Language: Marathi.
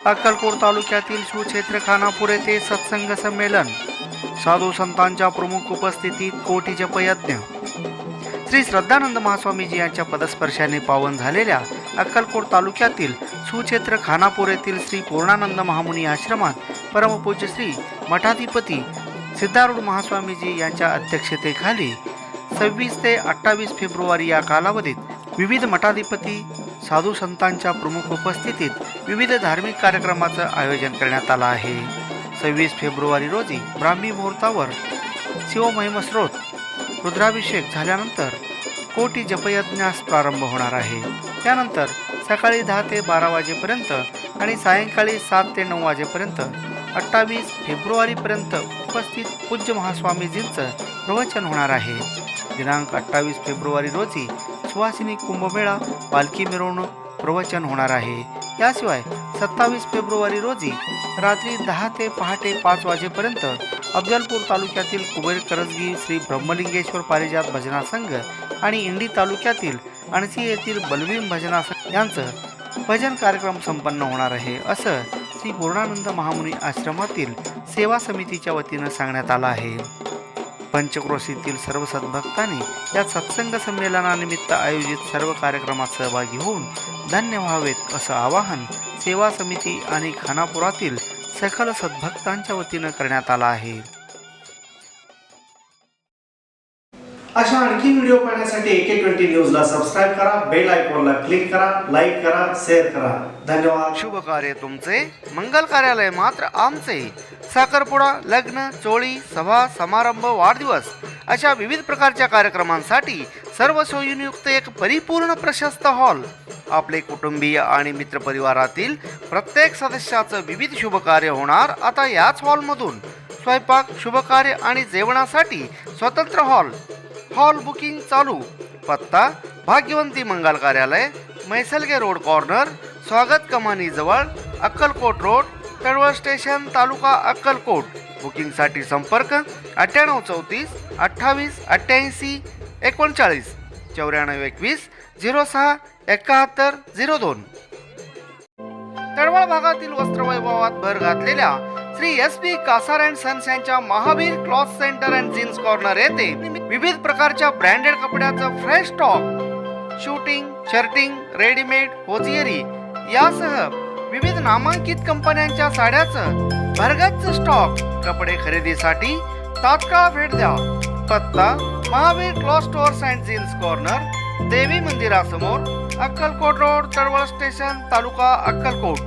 अक्कलकोट तालुक्यातील सुक्षेत्र खानापूर येथे सत्संग संमेलन. साधू संतांच्या प्रमुख उपस्थितीत कोटी जपयज्ञ. श्री श्रद्धानंद महास्वामीजी यांच्या पदस्पर्शाने पावन झालेल्या अक्कलकोट तालुक्यातील सुक्षेत्र खानापूर येथील श्री पूर्णानंद महामुनी आश्रमात परमपूज्य श्री मठाधिपती सिद्धारूढ महास्वामीजी यांच्या अध्यक्षतेखाली सव्वीस ते अठ्ठावीस फेब्रुवारी या कालावधीत विविध मठाधिपती साधू संतांच्या प्रमुख उपस्थितीत विविध धार्मिक कार्यक्रमाचं आयोजन करण्यात आलं आहे. सव्वीस फेब्रुवारी रोजी ब्राह्मी मुहूर्तावर शिवमहिमस्रोत रुद्राभिषेक झाल्यानंतर कोटी जपयज्ञास प्रारंभ होणार आहे. त्यानंतर सकाळी दहा ते बारा वाजेपर्यंत आणि सायंकाळी सात ते नऊ वाजेपर्यंत अठ्ठावीस फेब्रुवारीपर्यंत उपस्थित पूज्य महास्वामीजींचं प्रवचन होणार आहे. दिनांक अठ्ठावीस फेब्रुवारी रोजी सुवासिनी कुंभमेळा पालखी मिरवणूक प्रवचन होणार आहे. याशिवाय सत्तावीस फेब्रुवारी रोजी रात्री दहा ते पहाटे पाच वाजेपर्यंत अफजलपूर तालुक्यातील कुबेर करजगी श्री ब्रह्मलिंगेश्वर पारिजात भजना संघ आणि इंडी तालुक्यातील अणसी येथील बलवीम भजना संघ यांचं भजन कार्यक्रम संपन्न होणार आहे असं श्री पूर्णानंद महामुनी आश्रमातील सेवा समितीच्या वतीनं सांगण्यात आलं आहे. पंचक्रोशीतील सर्व सद्भक्तांनी या सत्संग संमेलनानिमित्त आयोजित सर्व कार्यक्रमात सहभागी होऊन धन्य व्हावेत असं आवाहन सेवा समिती आणि खानापुरातील सकल सद्भक्तांच्या वतीनं करण्यात आलं आहे. अशा आणखी व्हिडिओ पाहण्यासाठी एके ट्वेंटी न्यूजला सबस्क्राईब करा बेल आयकॉनला क्लिक करा लाईक करा शेअर करा. धन्यवाद. शुभ कार्य तुमचे. मंगल कार्यालय मात्र आमचे. साखरपुडा लग्न चोळी सभा समारंभ वाढदिवस अशा विविध प्रकारच्या कार्यक्रमांसाठी सर्व सोयीनियुक्त एक परिपूर्ण प्रशस्त हॉल. आपले कुटुंबीय आणि मित्रपरिवारातील प्रत्येक सदस्याचं विविध शुभकार्य होणार आता याच हॉलमधून. स्वयंपाक शुभकार्य आणि जेवणासाठी स्वतंत्र हॉल. हॉल बुकिंग चालू. पत्ता भाग्यवंती मंगल कार्यालय मैसलगे रोड कॉर्नर स्वागत कमानीजवळ अक्कलकोट रोड तळवळ स्टेशन तालुका अक्कलकोट. बुकिंगसाठी संपर्क अठ्ठ्याण्णव चौतीस अठ्ठावीस अठ्ठ्याऐंशी एकोणचाळीस चौऱ्याण्णव एकवीस झिरो सहा एकाहत्तर झिरो दोन. तळवळ भागातील वस्त्रवैभवात भर घातलेल्या Shri S P Kasar and sons यांच्या Mahavir cloth centre and jeans corner येथे विविध प्रकारच्या ब्रँडेड कपड्याचं fresh stock suiting shirting readymade hosiery यासह विविध नामांकित कंपन्यांच्या साड्याचं भरगच्च स्टॉक. कपडे खरेदीसाठी तात्काळ भेट द्या. पत्ता Mahavir cloth stores and jeans corner Devi मंदिरासमोर अक्कलकोट रोड तळवळ स्टेशन तालुका अक्कलकोट.